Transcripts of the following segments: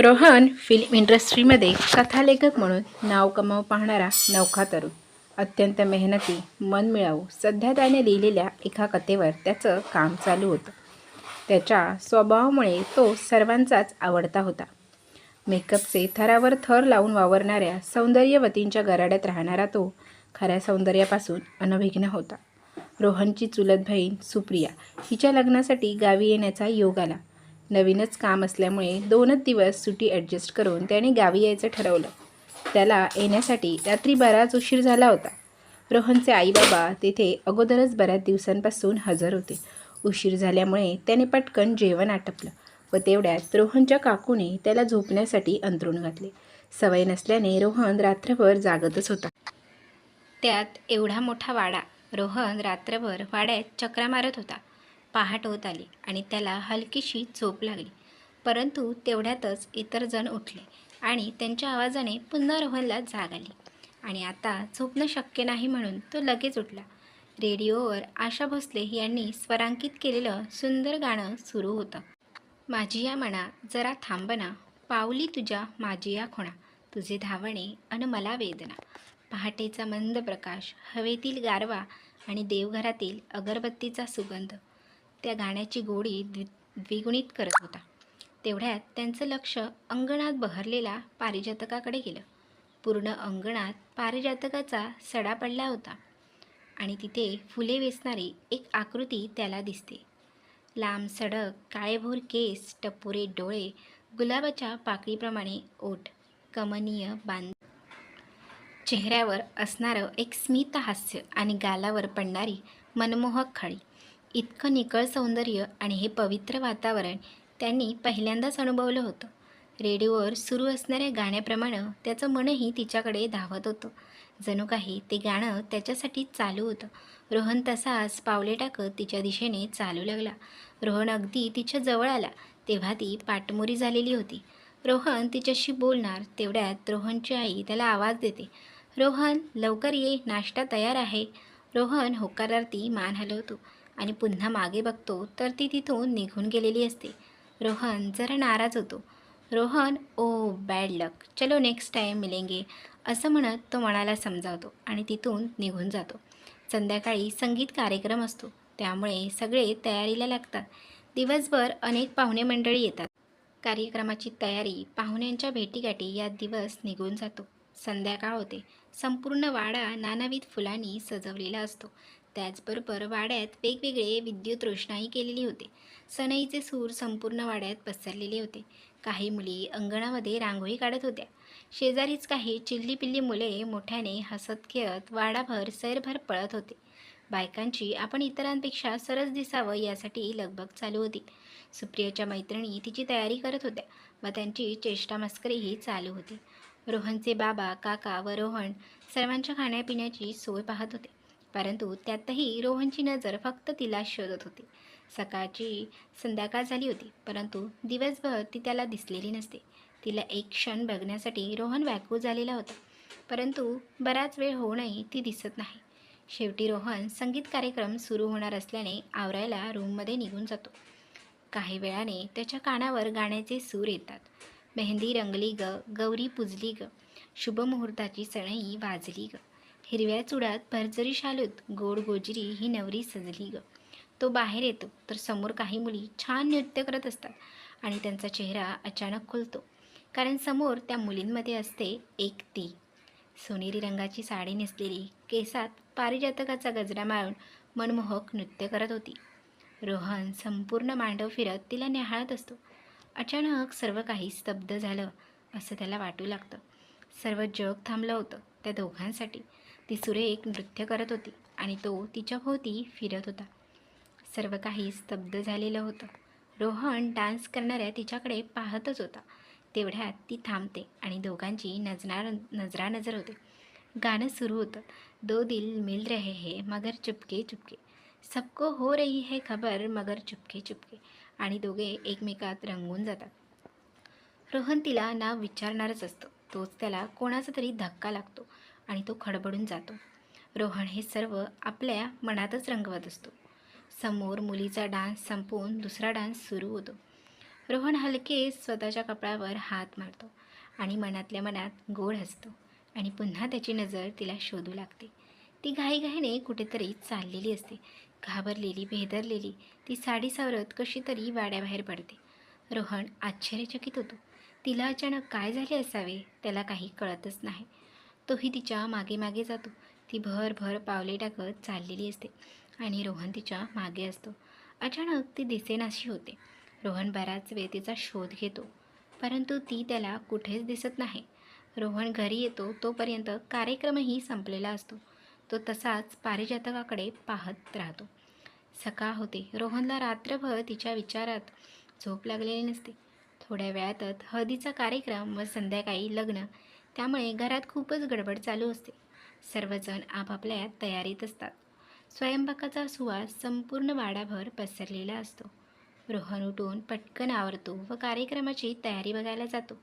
Rohan film इंडस्ट्रीमध्ये कथालेखक म्हणून नाव कमाव पाहणारा नौखा तरुण. अत्यंत मेहनती मनमिळावू सध्या त्याने लिहिलेल्या एका कथेवर त्याचं काम चालू होतं. त्याच्या स्वभावामुळे तो सर्वांचाच आवडता होता. मेकअपचे थरावर थर लावून वावरणाऱ्या सौंदर्यवतींच्या गराड्यात राहणारा तो खऱ्या सौंदर्यापासून अनभिघ्न होता. रोहनची चुलत बहीण सुप्रिया हिच्या लग्नासाठी गावी येण्याचा योग आला. नवीनच काम असल्यामुळे दोनच दिवस सुटी ॲडजस्ट करून त्याने गावी यायचं ठरवलं. त्याला येण्यासाठी रात्री बराच उशीर झाला होता. रोहनचे आईबाबा तेथे अगोदरच बऱ्याच दिवसांपासून हजर होते. उशीर झाल्यामुळे त्याने पटकन जेवण आटपलं व तेवढ्यात रोहनच्या काकूने त्याला झोपण्यासाठी अंतरून घातले. सवय नसल्याने रोहन रात्रभर जागतच होता. त्यात एवढा मोठा वाडा रोहन रात्रभर वाड्यात चक्रा मारत होता. पहाट होत आली आणि त्याला हलकीशी झोप लागली. परंतु तेवढ्यातच इतर जण उठले आणि त्यांच्या आवाजाने पुन्हा रोहनला जाग आली. आणि आता झोपणं शक्य नाही म्हणून तो लगेच उठला. रेडिओवर आशा भोसले यांनी स्वरांकित केलेलं सुंदर गाणं सुरू होतं. माझी या म्हणा जरा थांबना पावली तुझ्या माझी या खुणा. तुझे धावणे अन मला वेदना. पहाटेचा मंद प्रकाश हवेतील गारवा आणि देवघरातील अगरबत्तीचा सुगंध. त्या गाण्याची गोडी द्वि द्विगुणित करत होता. तेवढ्यात त्यांचं लक्ष अंगणात बहरलेला पारिजातकाकडे गेलं. पूर्ण अंगणात पारिजातकाचा सडा पडला होता आणि तिथे फुले वेचणारी एक आकृती त्याला दिसते. लांब सडक काळेभोर केस टपोरे डोळे गुलाबाच्या पाकळीप्रमाणे ओठ कमनीय बांध. चेहऱ्यावर असणारं एक स्मित हास्य आणि गालावर पडणारी मनमोहक खळी. इतकं निकळ सौंदर्य आणि हे पवित्र वातावरण त्यांनी पहिल्यांदाच अनुभवलं होतं. रेडिओवर सुरू असणाऱ्या गाण्याप्रमाणे त्याचं मनही तिच्याकडे धावत होतं. जणू काही ते गाणं त्याच्यासाठी चालू होतं. रोहन तसाच पावले टाकत तिच्या दिशेने चालू लागला. रोहन अगदी तिच्या जवळ आला तेव्हा ती पाटमोरी झालेली होती. रोहन तिच्याशी बोलणार तेवढ्यात रोहनची आई त्याला आवाज देते. रोहन लवकर ये नाश्ता तयार आहे. रोहन होकारार्थी मान हलवतो. आणि पुन्हा मागे बघतो तर ती तिथून निघून गेलेली असते. रोहन जरा नाराज होतो. रोहन ओ बॅड लक चलो नेक्स्ट टाईम मिलेंगे. असं म्हणत तो मनाला समजावतो आणि तिथून निघून जातो. संध्याकाळी संगीत कार्यक्रम असतो. त्यामुळे सगळे तयारीला लागतात. दिवसभर अनेक पाहुणे मंडळी येतात. कार्यक्रमाची तयारी पाहुण्यांच्या भेटीगाठी यात दिवस निघून जातो. संध्याकाळ होते. संपूर्ण वाडा नानाविध फुलांनी सजवलेला असतो. त्याचबरोबर वाड्यात वेगवेगळे विद्युत रोषणाई केलेली होती. सनईचे सूर संपूर्ण वाड्यात पसरलेले होते. काही मुली अंगणामध्ये रांगोळी काढत होत्या. शेजारीच काही चिल्लीपिल्ली मुले मोठ्याने हसत खेळत वाडाभर सैरभर पळत होते. बायकांची आपण इतरांपेक्षा सरस दिसावं यासाठी लगबग चालू होती. सुप्रियाच्या मैत्रिणी तिची तयारी करत होत्या. व त्यांची चेष्टा मस्करीही चालू होती. रोहनचे बाबा काका व रोहन सर्वांच्या खाण्यापिण्याची सोय पाहत होते. परंतु त्यातही रोहनची नजर फक्त तिला शोधत होती. सकाळची संध्याकाळ झाली होती परंतु दिवसभर ती त्याला दिसलेली नसते. तिला एक क्षण बघण्यासाठी रोहन व्याकुळ झालेला होता परंतु बराच वेळ होऊनही ती दिसत नाही. शेवटी रोहन संगीत कार्यक्रम सुरू होणार असल्याने आवरायला रूममध्ये निघून जातो. काही वेळाने त्याच्या कानावर गाण्याचे सूर येतात. मेहंदी रंगली ग गौरी पुजली ग शुभमुहूर्ताची सणई वाजली ग. हिरव्या चुडात भरजरी शालूत गोड गोजरी ही नवरी सजली ग. तो बाहेर येतो तर समोर काही मुली छान नृत्य करत असतात आणि त्यांचा चेहरा अचानक खुलतो. कारण समोर त्या मुलींमध्ये असते एक ती. सोनेरी रंगाची साडी नेसलेली केसात पारिजातकाचा गजरा मारून मनमोहक नृत्य करत होती. रोहन संपूर्ण मांडव फिरत तिला निहाळत असतो. अचानक सर्व काही स्तब्ध झालं असं त्याला वाटू लागतं. सर्व जग थांबलं होतं त्या दोघांसाठी. ती सुरेख नृत्य करत होती आणि तो तिच्या भोवती फिरत होता. सर्व काही स्तब्ध झालेलं होतं. रोहन डान्स करणाऱ्या तिच्याकडे पाहतच होता. तेवढ्यात ती थांबते आणि दोघांची नजणार नजरानजर होते. गाणं सुरू होतं. दो दिल मिल रहे है मगर चुपके चुपके. सबको हो रही है खबर मगर चुपके चुपके. आणि दोघे एकमेकात रंगून जातात. रोहन तिला नाव विचारणारच असतो. तोच त्याला कोणाचा तरी धक्का लागतो. आणि तो खडबडून जातो. रोहन हे सर्व आपल्या मनातच रंगवत असतो. समोर मुलीचा डान्स संपवून दुसरा डान्स सुरू होतो. रोहन हलके स्वतःच्या कपड्यावर हात मारतो आणि मनातल्या मनात गोड हसतो आणि पुन्हा त्याची नजर तिला शोधू लागते. ती घाईघाईने कुठेतरी चाललेली असते. घाबरलेली भेदरलेली ती साडी सावरत कशी तरी वाड्याबाहेर पडते. रोहन आश्चर्यचकित होतो. तिला अचानक काय झाले असावे त्याला काही कळतच नाही. तोही तिच्यामागे मागे जातो. ती भर भर पावले टाकत चाललेली असते आणि रोहन तिच्यामागे असतो. अचानक ती दिसेनाशी होते. रोहन बराच वेळ तिचा शोध घेतो परंतु ती त्याला कुठेच दिसत नाही. रोहन घरी येतो तोपर्यंत कार्यक्रमही संपलेला असतो. तो तसाच पारिजातकाकडे पाहत राहतो. सकाळ होते. रोहनला रात्रभर तिच्या विचारात झोप लागलेली नसते. थोड्या वेळातच हळदीचा कार्यक्रम व संध्याकाळी लग्न त्यामुळे घरात खूपच गडबड चालू असते. सर्वजण आपापल्या तयारीत असतात. स्वयंपाकाचा सुवास संपूर्ण वाडाभर पसरलेला असतो. रोहन उठून पटकन आवरतो व कार्यक्रमाची तयारी बघायला जातो.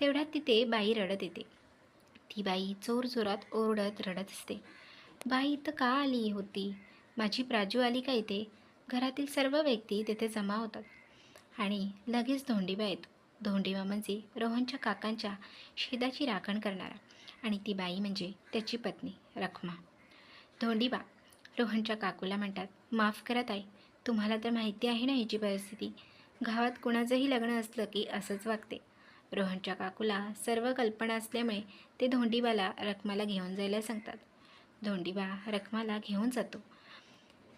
तेवढ्यात तिथे बाई रडत येते. ती बाई जोरजोरात ओरडत रडत असते. बाई इथं का आली होती? माझी प्राजू आली का इथे? घरातील सर्व व्यक्ती तिथे जमा होतात. आणि लगेच धोंडीबा येतो. धोंडीबा म्हणजे रोहनच्या काकांच्या शेताची राखण करणारा आणि ती बाई म्हणजे त्याची पत्नी रखमा. धोंडीबा रोहनच्या काकूला म्हणतात माफ करत आहे तुम्हाला तर माहिती आहे ना ह्याची परिस्थिती. गावात कुणाचंही लग्न असलं की असंच वागते. रोहनच्या काकूला सर्व कल्पना असल्यामुळे ते धोंडीबाला रखमाला घेऊन जायला सांगतात. धोंडीबा रखमाला घेऊन जातो.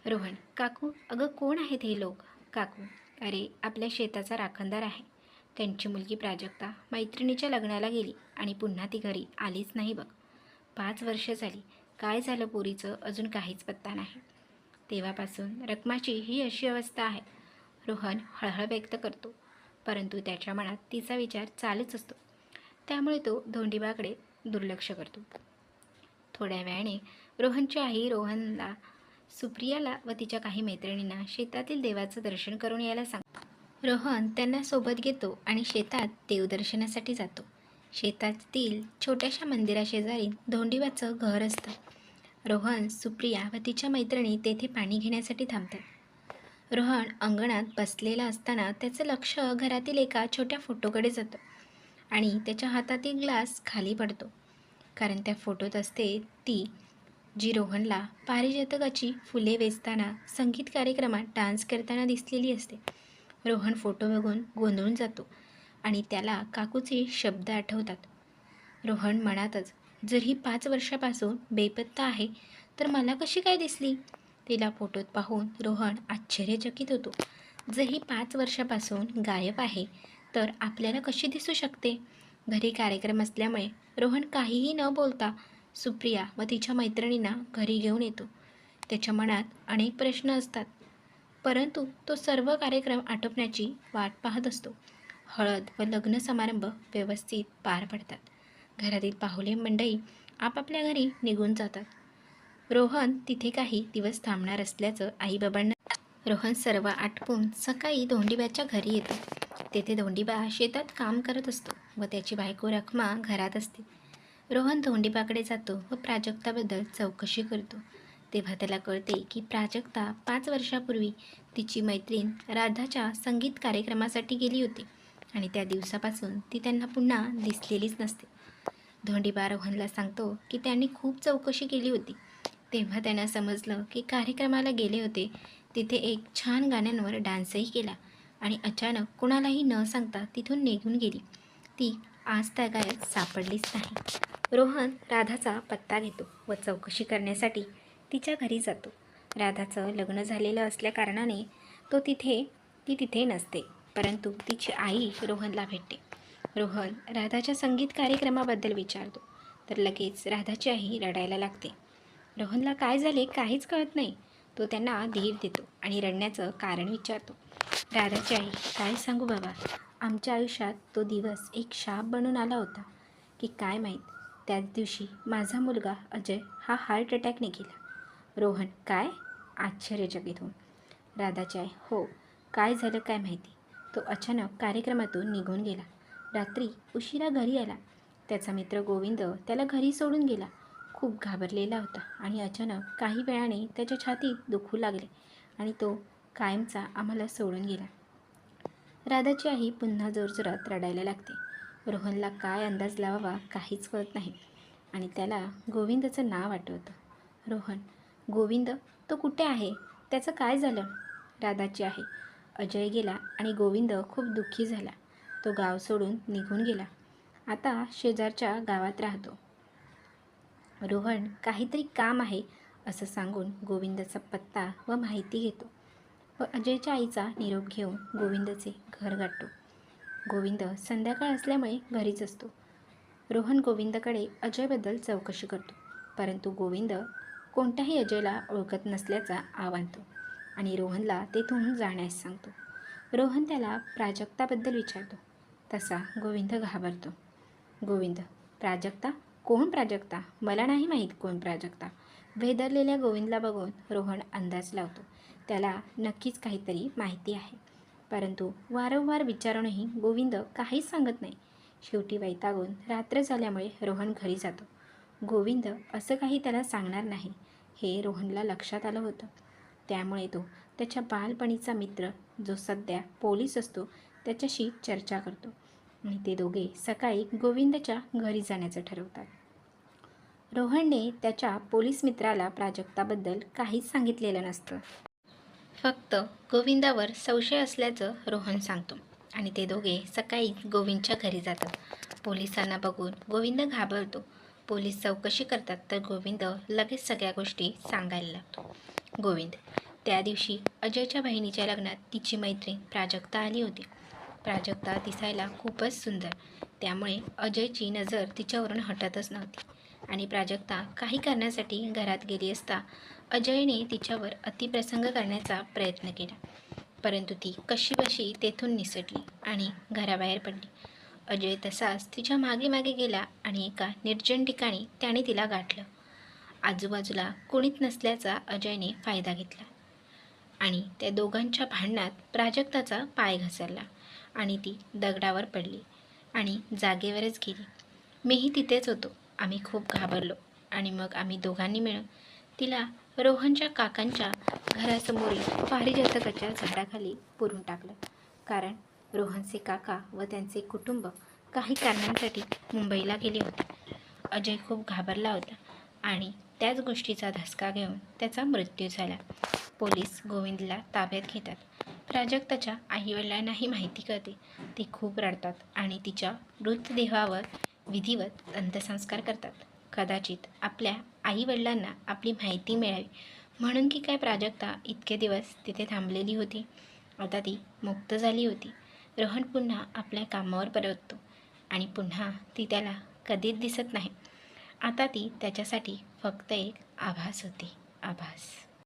रोहन काकू अगं कोण आहेत हे लोक? काकू अरे आपल्या शेताचा राखणदार आहे. त्यांची मुलगी प्राजक्ता मैत्रिणीच्या लग्नाला गेली आणि पुन्हा ती घरी आलीच नाही बघ. पाच वर्ष झाली. काय झालं पोरीचं? अजून काहीच पत्ता नाही. तेव्हापासून रकमाची ही अशी अवस्था आहे. रोहन हळहळ व्यक्त करतो. परंतु त्याच्या मनात तिचा विचार चालूच असतो. त्यामुळे तो धोंडीबाकडे दुर्लक्ष करतो. थोड्या वेळाने रोहनची आई रोहनला सुप्रियाला व तिच्या काही मैत्रिणींना शेतातील देवाचं दर्शन करून यायला सांगतो. रोहन त्यांना सोबत घेतो आणि शेतात देवदर्शनासाठी जातो. शेतातील छोट्याशा मंदिराशेजारी धोंडीबाचं घर असतं. रोहन सुप्रिया व तिच्या मैत्रिणी तेथे पाणी घेण्यासाठी थांबतात. रोहन अंगणात बसलेला असताना त्याचं लक्ष घरातील एका छोट्या फोटोकडे जातं आणि त्याच्या हातातील ग्लास खाली पडतो. कारण त्या फोटोत असते ती जी रोहनला पारिजातकाची फुले वेचताना संगीत कार्यक्रमात डान्स करताना दिसलेली असते. रोहन फोटो बघून गोंधळून जातो आणि त्याला काकूचे शब्द आठवतात. रोहन मनातच जर ही पाच वर्षापासून बेपत्ता आहे तर मला कशी काय दिसली? तिला फोटोत पाहून रोहन आश्चर्यचकित होतो. जर ही पाच वर्षापासून गायब आहे तर आपल्याला कशी दिसू शकते? घरी कार्यक्रम असल्यामुळे रोहन काहीही न बोलता सुप्रिया व तिच्या मैत्रिणींना घरी घेऊन येतो. त्याच्या मनात अनेक प्रश्न असतात. परंतु तो सर्व कार्यक्रम आटोपण्याची वाट पाहत असतो. हळद व लग्न समारंभ व्यवस्थित पार पडतात. घरातील पाहुले मंडळी आपापल्या घरी निघून जातात. रोहन तिथे काही दिवस थांबणार असल्याचं आईबाबांना रोहन सर्व आटपून सकाळी धोंडीबाच्या घरी येतो. तेथे धोंडीबा शेतात काम करत असतो व त्याची बायको रखमा घरात असते. रोहन धोंडीबाकडे जातो व प्राजक्ताबद्दल चौकशी करतो. तेव्हा त्याला कळते की प्राजक्ता पाच वर्षापूर्वी तिची मैत्रीण राधाच्या संगीत कार्यक्रमासाठी गेली होती आणि त्या दिवसापासून ती त्यांना पुन्हा दिसलेलीच नसते. धोंडीबा रोहनला सांगतो की त्यांनी खूप चौकशी केली होती. तेव्हा त्यांना समजलं की कार्यक्रमाला गेले होते. तिथे एक छान गाण्यांवर डान्सही केला आणि अचानक कुणालाही न सांगता तिथून निघून गेली. ती आज त्या गायक सापडलीच नाही. रोहन राधाचा पत्ता घेतो व चौकशी करण्यासाठी तिच्या घरी जातो. राधाचं लग्न झालेलं असल्याकारणाने तो तिथे ती तिथे नसते परंतु तिची आई रोहनला भेटते. रोहन राधाच्या संगीत कार्यक्रमाबद्दल विचारतो तर लगेच राधाची आई रडायला लागते. रोहनला काय झाले काहीच कळत नाही. तो त्यांना धीर देतो आणि रडण्याचं कारण विचारतो. राधाची आई काय सांगू बाबा? आमच्या आयुष्यात तो दिवस एक शाप बनून आला होता. की काय माहीत त्याच दिवशी माझा मुलगा अजय हा हार्ट अटॅकने गेला. रोहन काय? आश्चर्यचकित होऊन. राधाची आई हो काय झालं काय माहिती? तो अचानक कार्यक्रमातून निघून गेला. रात्री उशिरा घरी आला. त्याचा मित्र गोविंद त्याला घरी सोडून गेला. खूप घाबरलेला होता आणि अचानक काही वेळाने त्याच्या छातीत दुखू लागले आणि तो कायमचा आम्हाला सोडून गेला. राधाची आई पुन्हा जोरजोरात रडायला लागते. रोहनला काय अंदाज लावावा काहीच कळत नाही आणि त्याला गोविंदचं नाव आठवतं. रोहन गोविंद तो कुठे आहे? त्याचं काय झालं? राधाची आहे. अजय गेला आणि गोविंद खूप दुःखी झाला. तो गाव सोडून निघून गेला. आता शेजारच्या गावात राहतो. रोहन काहीतरी काम आहे असं सांगून गोविंदाचा पत्ता व माहिती घेतो व अजयच्या आईचा निरोप घेऊन गोविंदचे घर गाठतो. गोविंद संध्याकाळ असल्यामुळे घरीच असतो. रोहन गोविंदकडे अजयबद्दल चौकशी करतो. परंतु गोविंद कोणत्याही अजयला ओळखत नसल्याचा आवानतो आणि रोहनला तेथून जाण्यास सांगतो. रोहन त्याला प्राजक्ताबद्दल विचारतो. तसा गोविंद घाबरतो. गोविंद प्राजक्ता? कोण प्राजक्ता? मला नाही माहीत कोण प्राजक्ता. भेदरलेल्या गोविंदला बघून रोहन अंदाज लावतो. त्याला नक्कीच काहीतरी माहिती आहे. परंतु वारंवार विचारूनही गोविंद काहीच सांगत नाही. शेवटी वैतागून रात्र झाल्यामुळे रोहन घरी जातो. गोविंद असं काही त्याला सांगणार नाही. हे रोहनला लक्षात आलं होतं. त्यामुळे तो त्याच्या बालपणीचा मित्र जो सध्या पोलीस असतो त्याच्याशी चर्चा करतो. आणि ते दोघे सकाळी गोविंदच्या घरी जाण्याचं ठरवतात. रोहनने त्याच्या पोलीस मित्राला प्राजक्ताबद्दल काहीच सांगितलेलं नसतं. फक्त गोविंदावर संशय असल्याचं रोहन सांगतो. आणि ते दोघे सकाळी गोविंदच्या घरी जातात. पोलिसांना बघून गोविंद घाबरतो. पोलीस चौकशी करतात तर गोविंद लगेच सगळ्या गोष्टी सांगायला लागतो. गोविंद त्या दिवशी अजयच्या बहिणीच्या लग्नात तिची मैत्रीण प्राजक्ता आली होती. प्राजक्ता दिसायला खूपच सुंदर त्यामुळे अजयची नजर तिच्यावरून हटतच नव्हती. आणि प्राजक्ता काही करण्यासाठी घरात गेली असता अजयने तिच्यावर अतिप्रसंग करण्याचा प्रयत्न केला. परंतु ती कशी बशी तेथून निसटली आणि घराबाहेर पडली. अजय तसाच तिच्यामागे मागे गेला आणि एका निर्जन ठिकाणी त्याने तिला गाठलं. आजूबाजूला कोणीच नसल्याचा अजयने फायदा घेतला आणि त्या दोघांच्या भांडणात प्राजक्ताचा पाय घसरला आणि ती दगडावर पडली आणि जागेवरच गेली. मीही तिथेच होतो. आम्ही खूप घाबरलो आणि मग आम्ही दोघांनी मिळून तिला रोहनच्या काकांच्या घरासमोरील पारिजातकाच्या झाडाखाली पुरून टाकलं. कारण रोहनचे काका व त्यांचे कुटुंब काही कारणांसाठी मुंबईला गेले होते. अजय खूप घाबरला होता आणि त्याच गोष्टीचा धसका घेऊन त्याचा मृत्यू झाला. पोलीस गोविंदला ताब्यात घेतात. प्राजक्ताच्या आईवडिलांनाही माहिती कळते. ती खूप रडतात आणि तिच्या मृतदेहावर विधिवत अंत्यसंस्कार करतात. कदाचित आपल्या आईवडिलांना आपली माहिती मिळावी. म्हणून की काय प्राजक्ता इतके दिवस तिथे थांबलेली होती. आता ती मुक्त झाली होती. रोहन पुन्हा आपल्या कामावर परततो आणि पुन्हा ती त्याला कधीच दिसत नाही. आता ती त्याच्यासाठी फक्त एक आभास होती. आभास.